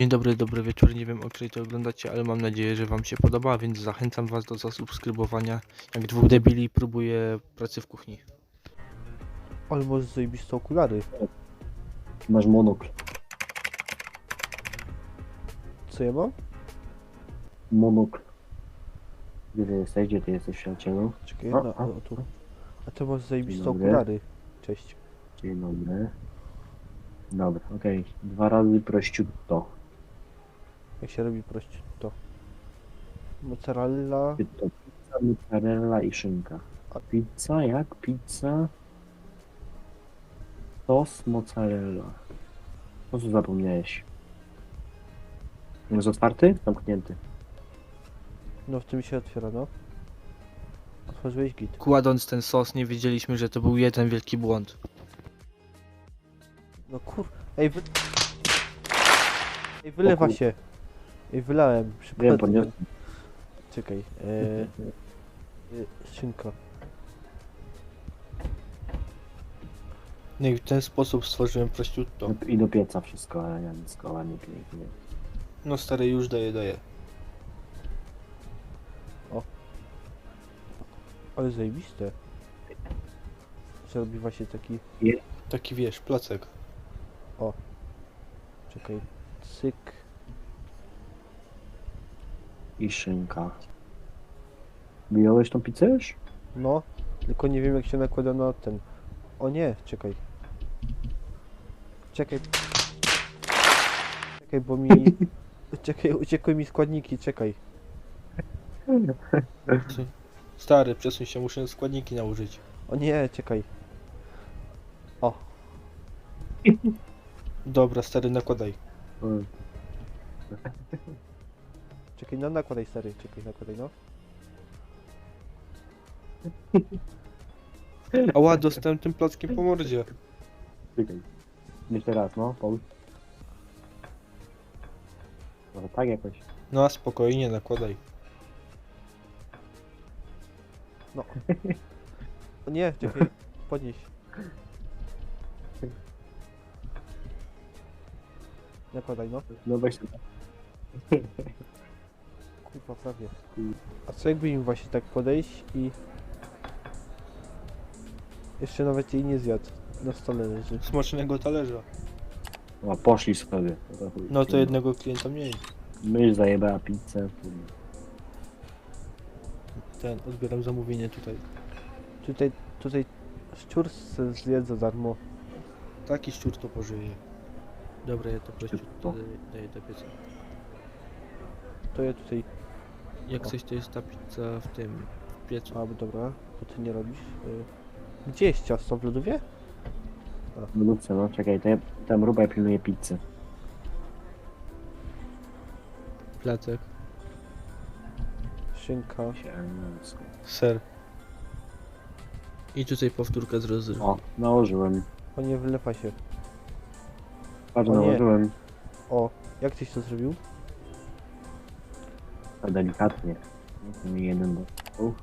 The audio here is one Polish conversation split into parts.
Dzień dobry, dobry wieczór. Nie wiem o której to oglądacie, ale mam nadzieję, że wam się podoba, więc zachęcam was do zasubskrybowania. Jak dwóch debili próbuje pracy w kuchni. Masz zajebiste okulary. Masz monokl. Co ja mam? Monokl. Gdzie ty jesteś? Gdzie ty jesteś, przyjacielu? Czekaj, O, na, o, o, tu. A ty masz zajebiste dobry. okulary. Cześć. Dzień dobry. Dobra, okej. Dwa razy prościutto. Jak się robi prościej to. Mozzarella. To pizza, mozzarella i szynka. A pizza jak? Pizza. Sos mozzarella. Po co zapomniałeś? Jest otwarty? Zamknięty. No w tym się otwiera, no. Otworzyłeś git. Kładąc ten sos, nie wiedzieliśmy, że to był jeden wielki błąd. No kur... Ej, wy... Ej, wylewa kur- się. Ej, wylałem. Wiem, Przypadkiem. podniosłem. Czekaj. E... e, Szynka. No i w ten sposób stworzyłem prościutto. I do pieca wszystko elegancko, ładnie, pięknie. No stary, już daję, daję. Ale zajebiste. Że robi właśnie taki... Taki wiesz, placek. Czekaj. Cyk. I szynka. Wyjąłeś tą pizzę już? No. Tylko nie wiem jak się nakłada na ten. O nie, czekaj. Czekaj. Czekaj, bo mi... Czekaj, uciekły mi składniki, czekaj. Stary, przesuń się, muszę składniki nałożyć. O nie, czekaj. O, Dobra, stary, nakładaj. Mm. Czekaj, no nakładaj stary, czekaj, nakładaj no. Ała, dostałem tym plackiem po mordzie. Czekaj. Jeszcze raz, no, połóż. Może tak jakoś. No a spokojnie, nakładaj. O nie, czekaj, podnieś. Nakładaj no. No weź A co jakby im właśnie tak podejść i... Jeszcze nawet jej nie zjadł. Na stole leży. Smacznego talerza. No, poszli sobie. to. No to jednego klienta mniej. Mysz zajebała pizzę. Ten, odbieram zamówienie tutaj. Tutaj, tutaj szczur se zjedz za darmo. Taki szczur to pożyje. Dobra, ja to prościutko daję, daję do pieca. To ja tutaj... Jak coś to jest ta pizza w tym, w piecu. A, dobra, bo ty nie robisz. Y, Gdzie jest ciasto? W lodówie? W lodówce, no czekaj, to ja, tam rubaj pilnuje pizzę. Placek, Szynka. Ser. I tutaj powtórka z rozrywu. O, nałożyłem. O nie, wylewa się. Patrz, O nie. nałożyłem. O, jak tyś to zrobił? A delikatnie. No, Mi jeden do. Uch,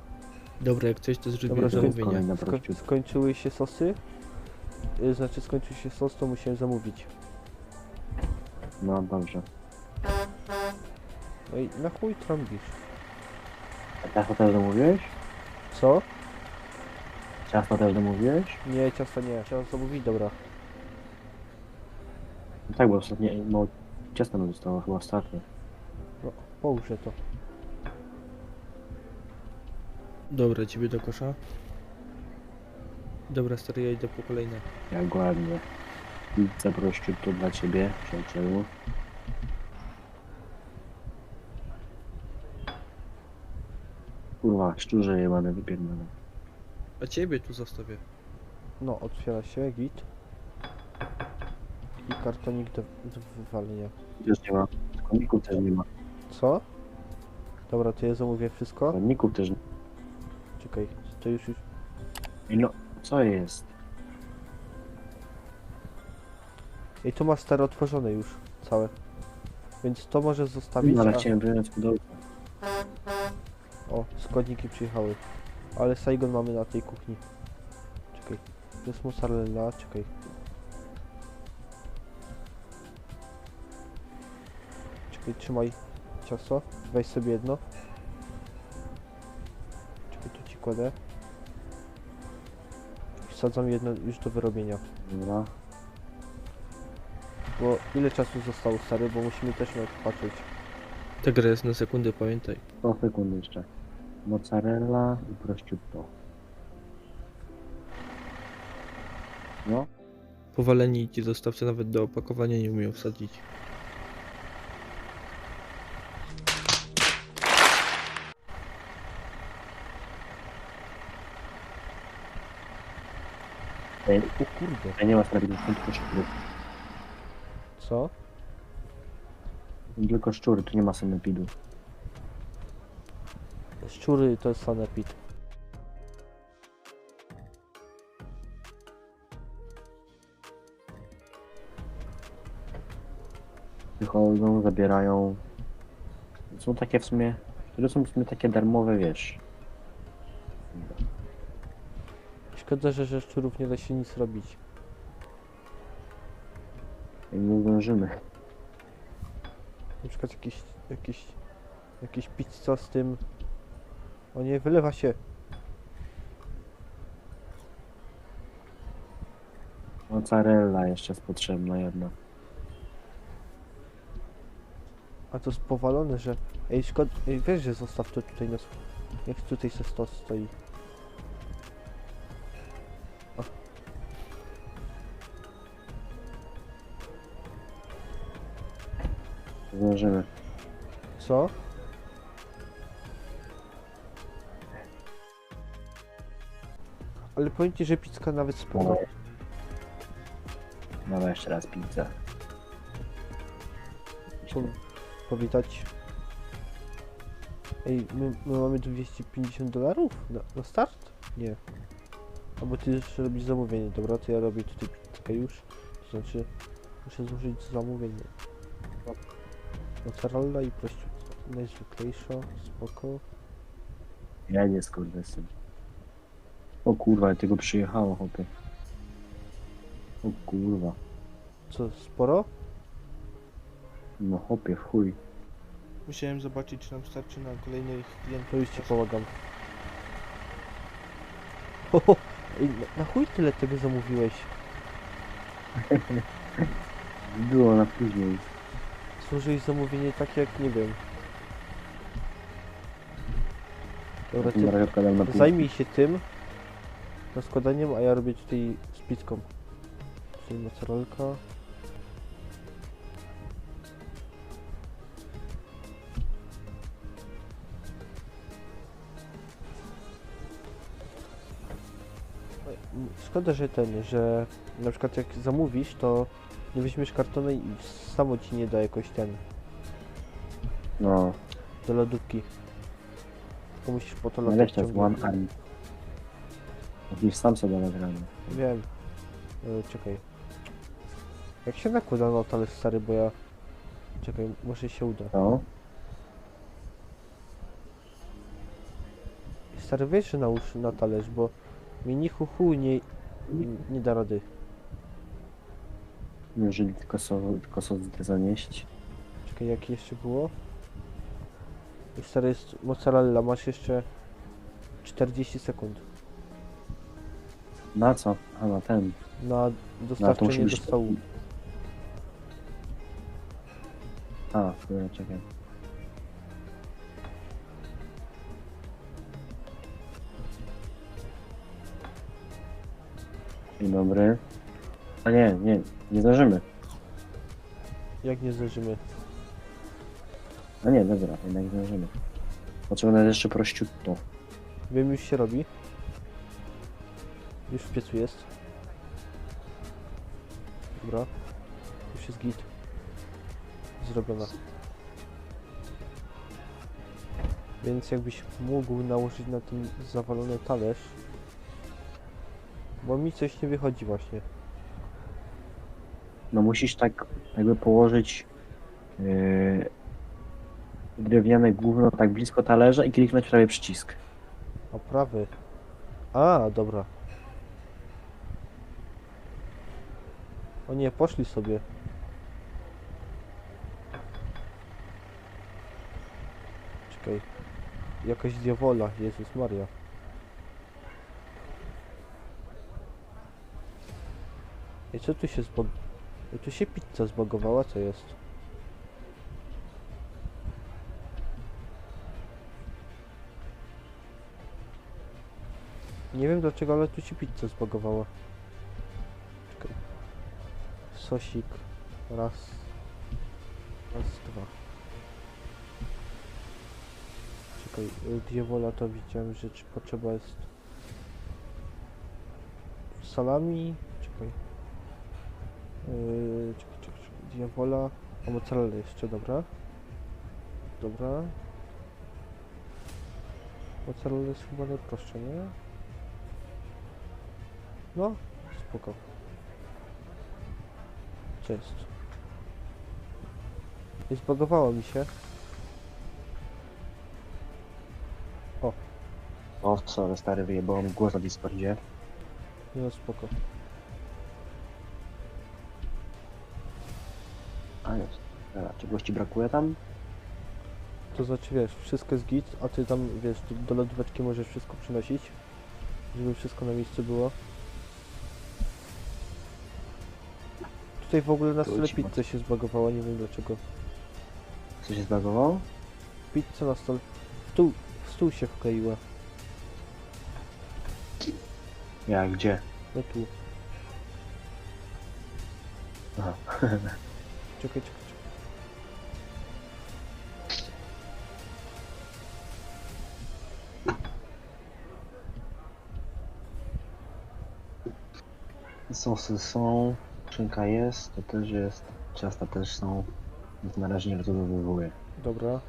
Dobra, jak coś to zrobię Dobra, zamówienie. kolejna Sko prościutka. skończyły się sosy? Y, Znaczy skończył się sos, to musiałem zamówić. No dobrze. No i na chuj trąbisz. A ciasto też domówiłeś? Co? Ciasto też domówiłeś? Nie, ciasta nie. Chciałem zamówić, dobra. No tak, bo ostatnio, bo ciasto nam zostało chyba ostatnie. No, połóżę to. Dobra, ciebie do kosza. Dobra, stary, ja idę po kolejne. Jak ładnie. Pizza prościutko dla ciebie, przyjacielu. Kurwa, szczurze jebane wypierdolone. A ciebie tu zostawię. No, otwiera się, git. I kartonik do, do wywalenia. Też nie ma. Składników też nie ma. Co? Dobra, to ja zamówię wszystko. Składników też nie Czekaj, to już już... No, co jest? Ej, to masz stare otworzone już, całe. Więc to możesz zostawić, No, ale a... chciałem wyjąć pudełko. O, składniki przyjechały. Ale Saigon mamy na tej kuchni. Czekaj. To jest mozzarella, czekaj. I trzymaj ciasto. Weź sobie jedno. Czekaj, tu ci kładę. I Wsadzam jedno już do wyrobienia. Dobra. Bo ile czasu zostało stary, bo musimy też na to patrzeć. Ta gra jest na sekundę, pamiętaj. 100 sekund jeszcze. Mozzarella i prosciutto. No, Powaleni ci dostawcy nawet do opakowania nie umieją wsadzić. Ej, O kurde. tutaj nie ma starego, są tylko szczury. Co? Są Tylko szczury, tu nie ma sanepidu. Szczury to jest sanepid. Przychodzą, zabierają. Są takie w sumie, które są w sumie takie darmowe, wiesz. Szkoda, że ze szczurów nie da się nic robić. I nie zdążymy. Na przykład jakiś, jakiś, jakiś pizza z tym... O nie, wylewa się. Mozzarella jeszcze jest potrzebna jedna. A to jest powalone, że... Ej, szkoda... Ej, wiesz, że zostaw to tutaj na... Jak tutaj se stos stoi. Zdążymy. Co? Ale powiem ci, że pizka nawet spoko. Dawaj jeszcze raz pizzę. Po, powitać. Ej, my, my mamy 250 dolarów na, na start? Nie. Albo ty jeszcze robisz zamówienie, dobra, to ja robię tutaj pizzkę już. To znaczy, muszę złożyć zamówienie. Mozzarella i prościutko. Najzwyklejsza, spoko. Jedzie skurwysyn. O kurwa, ale tego przyjechało, chłopie. O kurwa. Co, sporo? No chłopie, w chuj. Musiałem zobaczyć, czy nam starczy na kolejnych klientów. To już ci pomagam. Ho, Ej, na, na chuj tyle tego zamówiłeś? Było na później. Złożyłeś zamówienie takie jak nie wiem. Dobra, ty Na razie odkładam na później. zajmij się tym rozkładaniem, a ja robię tutaj z pizzką. Tutaj mozzarelka. Oj, m, Szkoda, że ten, że na przykład jak zamówisz, to nie weźmiesz kartonu i samo ci nie da jakoś ten No, do lodówki. Tylko musisz po to to jest ciągle. one arm. Musisz sam sobie dawać radę. Wiem. E, czekaj. Jak się nakłada na talerz stary, bo ja... Czekaj, może się uda. No, Stary, wiesz, że nałóż na talerz, bo mi ni hu, hu nie, nie da rady. Jeżeli tylko sobie, tylko sobie zanieść. Czekaj, jak jeszcze było? I stary jest mozzarella, masz jeszcze 40 sekund Na co? A na ten. na dostarczenie do być- stołu. A, dobra, czekaj. Dzień dobry. A nie, nie, nie zdążymy. Jak nie zdążymy? A nie, dobra, jednak zdążymy. Potrzebne jest jeszcze prościutto. Wiem, już się robi. Już w piecu jest. Dobra. Już jest git. Zrobiona. Więc jakbyś mógł nałożyć na ten zawalony talerz. Bo mi coś nie wychodzi właśnie. No musisz tak jakby położyć yy, drewniane gówno tak blisko talerza i kliknąć prawie przycisk. A prawy. A, dobra. O nie, poszli sobie. Czekaj. Jakaś diawola, Jezus Maria. I co tu się zbog... I tu się pizza zbogowała, co jest? Nie wiem dlaczego, ale tu się pizza zbogowała. Czekaj. Sosik. Raz. Raz, dwa. Czekaj, y, diawola to widziałem, że czy potrzeba jest salami, czekaj. Yy, czekaj, czekaj, czekaj. Diawola, a mozzarella jeszcze, dobra. Dobra. Mozzarella jest chyba najprostsza, nie? No, spoko. Co jest? Nie zbagowało mi się. O, sorry, stary, wyjebało mi głos na Discordzie. No spoko. Jest. Dobra, czegoś ci brakuje tam? To znaczy wiesz, wszystko jest git, a ty tam wiesz, do, do lodóweczki możesz wszystko przynosić, żeby wszystko na miejscu było. Tutaj w ogóle na Tu stole ci pizza się zbagowała, nie wiem dlaczego. Co się zbagowało? Pizza na stole. W stół, w stół się wkleiła. Ja, gdzie? No tu. Aha. Czekaj, czekaj. Sosy są, szynka jest, to też jest, ciasta też są. Więc na razie nie rozładowywuję. Dobra.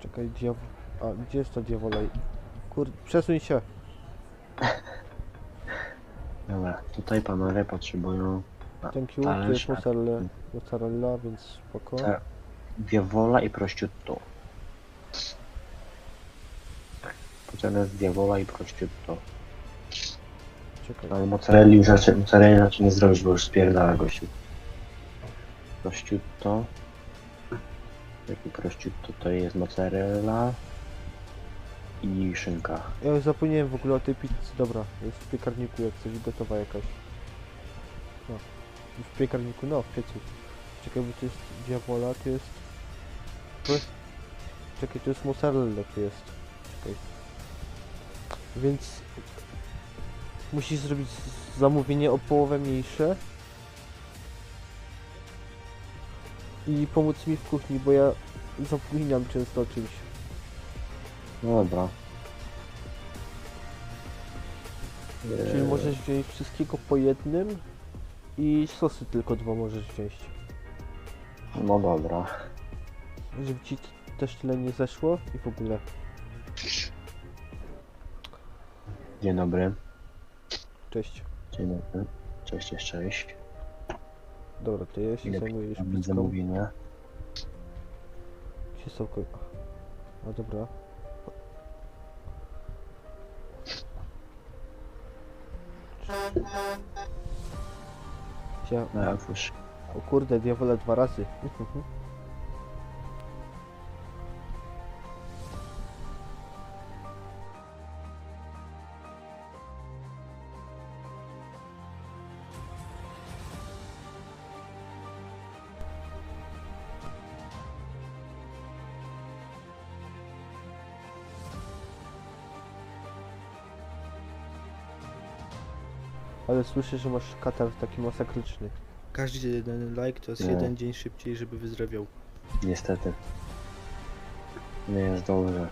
Czekaj, diaw... A, gdzie jest ta diawola? Kurde, przesuń się. Dobra, tutaj panowie potrzebują Tu talerz, jest mozzarella, mozzarella, więc spoko. Tak. diawola i prosciutto. Tak, Potrzebne jest diawola i prosciutto. Czekaj. Ale mozzarelli już raczej, mozzarelli raczej nie zrobisz, bo już spierdala gościu. Prosciutto. Jaki prosciutto to jest mozzarella i szynka. Ja już zapomniałem w ogóle o tej pizzy. Dobra, jest w piekarniku jak coś gotowa jakaś. W piekarniku, no, w piecu. Czekaj, bo to jest diawola, to jest... To jest... Czekaj, to jest mozzarella, to jest. Czekaj. Więc... Musisz zrobić zamówienie o połowę mniejsze. I pomóc mi w kuchni, bo ja zapominam często o czymś. No dobra. Czyli Eee, możesz wziąć wszystkiego po jednym i sosy tylko dwa możesz wziąć. No dobra. Żeby ci t- też tyle nie zeszło i w ogóle. Dzień dobry. Cześć. Dzień dobry. Cześć, jeszcze cześć. Dobra, to ja się Ile zajmuję już Mamy pizzką. zamówienia. Gdzie są ko... A dobra. Gdzie... No jak już. O kurde, diawola dwa razy. Ale słyszę, że masz katar taki masakryczny. Każdy jeden like to jest Nie. jeden dzień szybciej, żeby wyzdrowiał. Niestety. Nie jest dobrze.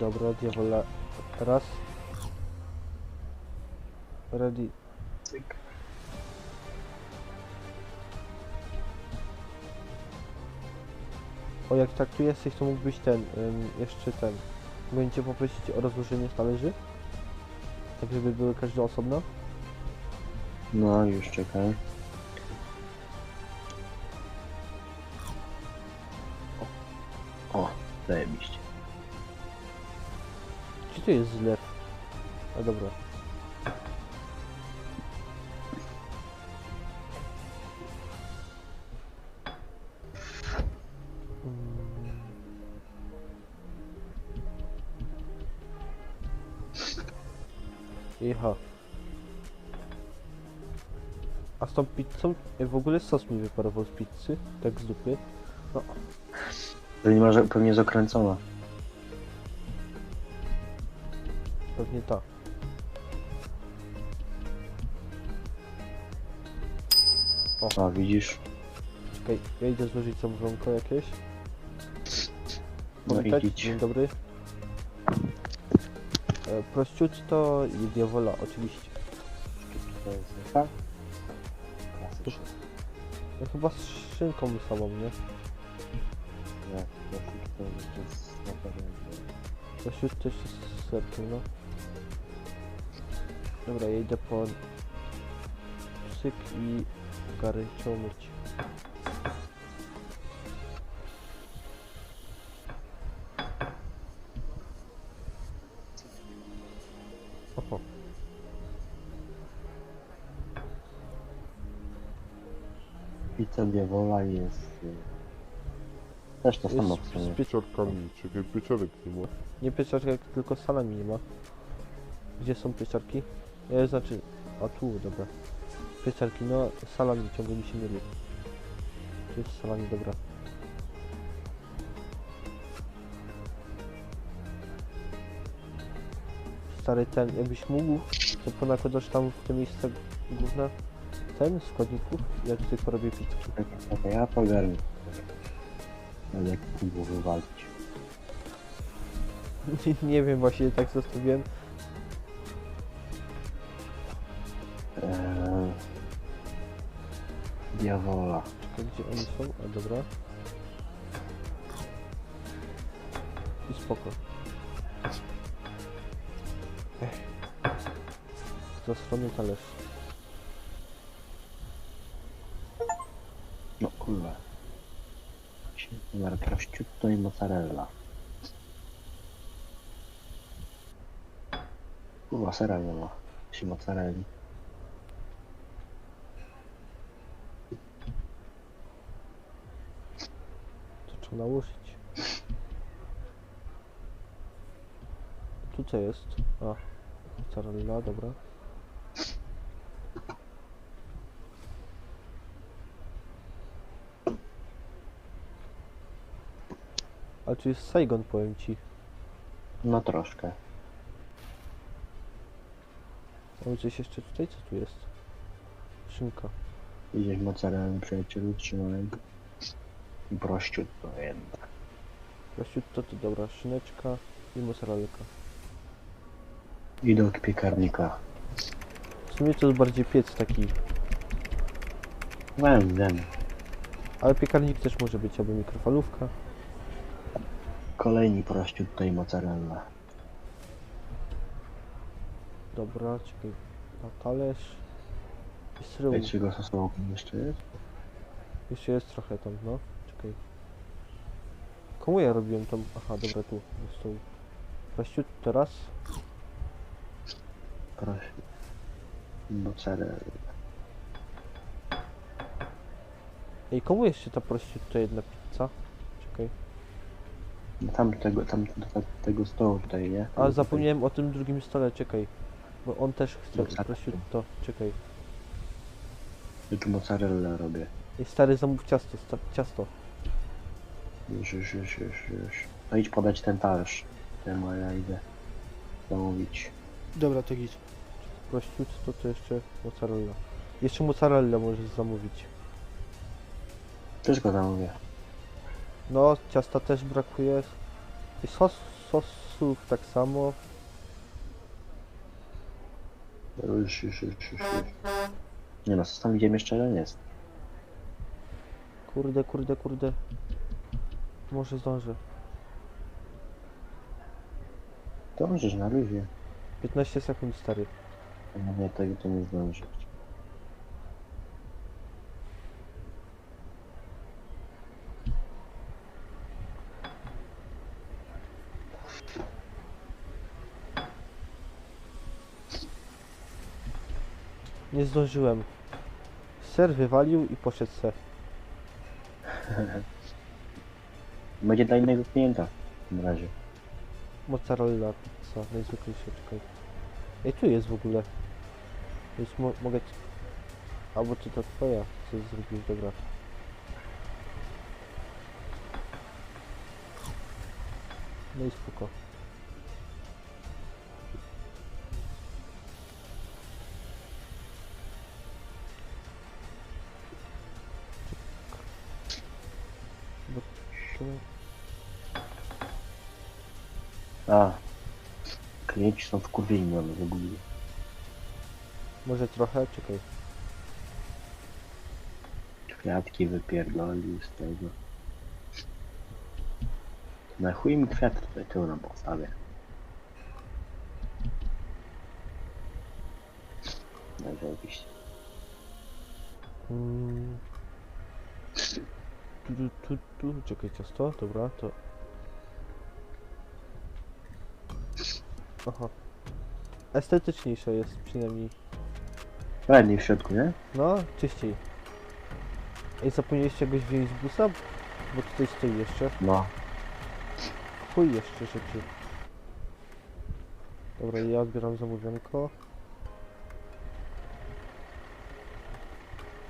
Dobra, diawola. Raz. Ready. Cyk. O, jak tak tu jesteś, to mógłbyś ten, jeszcze ten. Będziecie poprosić o rozłożenie talerzy? Tak, żeby były każde osobno? No już czekaj. O, zajebiście. Gdzie to jest zlew? A dobra. Iha. A z tą pizzą w ogóle sos mi wyparował z pizzy, tak z dupy. Pewnie, może, pewnie zakręcona. Pewnie tak. A widzisz? Czekaj, ja idę złożyć zamówienko jakieś. No idź. dzień dobry. E, Prościutto i diawola, oczywiście. To jest tak? Klasyczne. No chyba z szynką samą, nie? Nie, to jest naprawdę... Prościutto jeszcze z serkiem, no. Dobra, ja idę po syk i garyczą myć. Też to samo w sumie. z pie- pieczarkami, czekaj, pieczarek nie ma. nie pieczarek, tylko salami nie ma. Gdzie są pieczarki? E, znaczy, a tu, dobra. Pieczarki, no salami ciągle mi się myli. Tu jest salami, dobra. Stary ten, jakbyś mógł, to ponakładasz tam w te miejsca główne ten składników, ja tutaj porobię pizzki. Czekaj, ja to ogarnę. Będę jak próbował wywalić. nie wiem, właśnie tak zostawiłem. Eee... Diavola. Czekaj, gdzie oni są? A dobra. I spoko. Ech. Zastrony talerz. No kurwa. Numer prosciutto i mozzarella. Kurwa, sera nie ma. Jeśli mozzarelli. To trzeba nałożyć. Tu co jest? A, mozzarella, dobra. Ale tu jest Saigon, powiem ci. No troszkę. Mamy coś jeszcze tutaj? Co tu jest? Szynka. Idziesz mozzarellę, przyjacielu, trzymaj. I Prosciutto jednak. Prościutto to dobra, szyneczka i mozzarellka. I do piekarnika. W sumie to jest bardziej piec taki, Wiem, wiem. ale piekarnik też może być, albo mikrofalówka. Kolejni prosciutto i mozzarella. Dobra, czekaj, na talerz. I czego sosowo jeszcze jest? Jeszcze jest trochę tam, no. Czekaj. Komu ja robiłem tam? Aha, dobra, tu. Jest tu. Prościutto raz. Proszę. Mozzarella. Ej, komu jeszcze ta prościutto jedna pizza? Czekaj. Tam do tego, tam do tego stołu tutaj, nie? A, zapomniałem o tym drugim stole, czekaj. Bo on też chce Mozzarella. prościutto. Czekaj. Ja tu mozzarella robię. Ej, stary, zamów ciasto, sta- ciasto. Już, już, już, już, już. No idź podać ten talerz. Temu, a ja idę zamówić. Dobra, to git. Prościutto to jeszcze mozzarella. Jeszcze mozzarella możesz zamówić. Wszystko zamówię. No, ciasta też brakuje. I sos, sosów tak samo. Już, już, już, już, już. Nie no, co tam idziemy jeszcze jeden jest. Kurde, kurde, kurde. Może zdążę. Dążysz na luzie. 15 sekund, stary. No nie, tego to nie zdążysz. Nie zdążyłem. Ser wywalił i poszedł se. Będzie dla innego klienta w tym razie. Mozzarella pizza, najzwyklejsza, czekaj. Ej, tu jest w ogóle. Więc mo mogę... ci- Albo czy to twoja, co zrobiłeś, dobra. No i spoko. A. Klienci są wkurwieni w ogóle. Może trochę? Czekaj. Kwiatki wypierdolił z tego. Na chuj mi kwiat tutaj tył na podstawie. No zajebiście. Mm. Tu, tu, tu, tu, czekaj, ciasto, dobra, to... Aha. Estetyczniejsze jest przynajmniej. Ładnie w środku, nie? No, czyściej. Ej, zapomnieliście czegoś wyjąć z busa? Bo tutaj stoi jeszcze. No. Chuj jeszcze rzeczy. Dobra, ja odbieram zamówionko.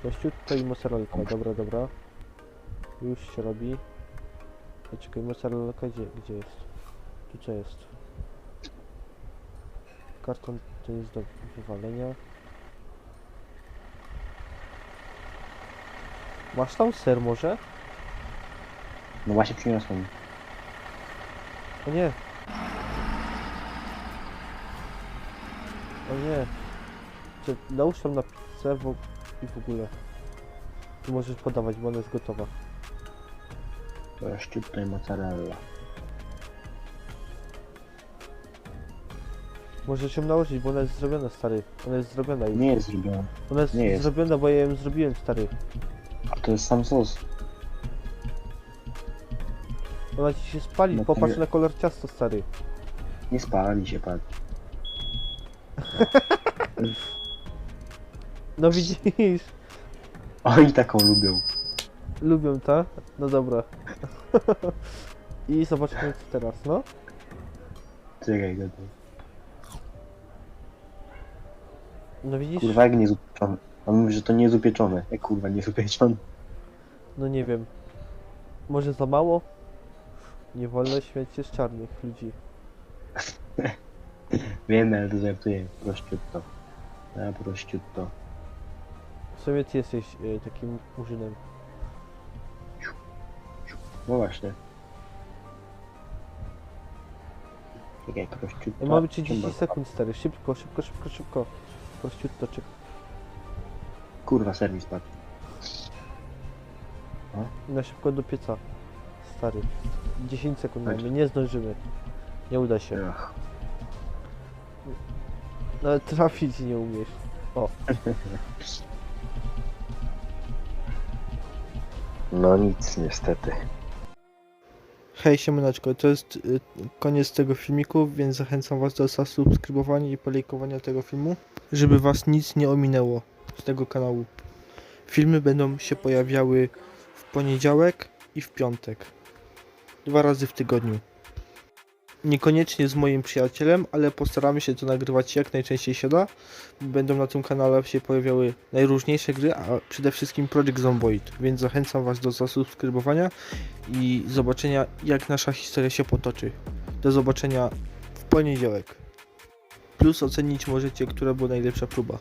Gościu, tutaj mozzarellka, dobra, dobra. Już się robi. A czekaj, mozzarellka gdzie, gdzie jest? Tu co jest? Karton to jest do wywalenia. Masz tam ser może? No właśnie przyniosłem. O nie. O nie. Czy nałóż tam na pizzę w, i w ogóle. Tu możesz podawać, bo ona jest gotowa. To jeszcze tutaj mozzarella. Możesz ją nałożyć, bo ona jest zrobiona, stary. Ona jest zrobiona już. Nie jest zrobione. Ona jest, nie jest. zrobiona, bo ja ją zrobiłem, stary. A to jest sam sos. Ona ci się spali, No popatrz nie- na kolor ciasta, stary. Nie spali się, patrz. No widzisz, Oni taką lubią. lubią to. No dobra. I zobaczmy co teraz, no. Czekaj, go tu. No widzisz? Kurwa, jak nie jest upieczone. On mówi, że to nie jest upieczone. Jak kurwa, nie jest upieczone? No nie wiem. Może za mało? Nie wolno śmiać się z czarnych ludzi. Wiem, ale to żartuję. Prościutto. Ja prościutto. W sumie ty jesteś e, takim murzynem. No właśnie. Czekaj, prościutto. E, mamy 30 Chyba- sekund stary. Szybko, szybko, szybko, szybko. Prościutko, czek. Kurwa, serwis patrz. Na szybko do pieca. Stary. 10 sekund Chodź. mamy, nie zdążymy. Nie uda się. Ach. Nawet trafić nie umiesz. No nic, niestety. Hej siemaneczko, to jest y, koniec tego filmiku, więc zachęcam was do zasubskrybowania i polajkowania tego filmu, żeby was nic nie ominęło z tego kanału. Filmy będą się pojawiały w poniedziałek i w piątek. Dwa razy w tygodniu. Niekoniecznie z moim przyjacielem, ale postaramy się to nagrywać jak najczęściej się da. Będą na tym kanale się pojawiały najróżniejsze gry, a przede wszystkim Project Zomboid, więc zachęcam was do zasubskrybowania i zobaczenia, jak nasza historia się potoczy. Do zobaczenia w poniedziałek. Plus ocenić możecie, która była najlepsza próba.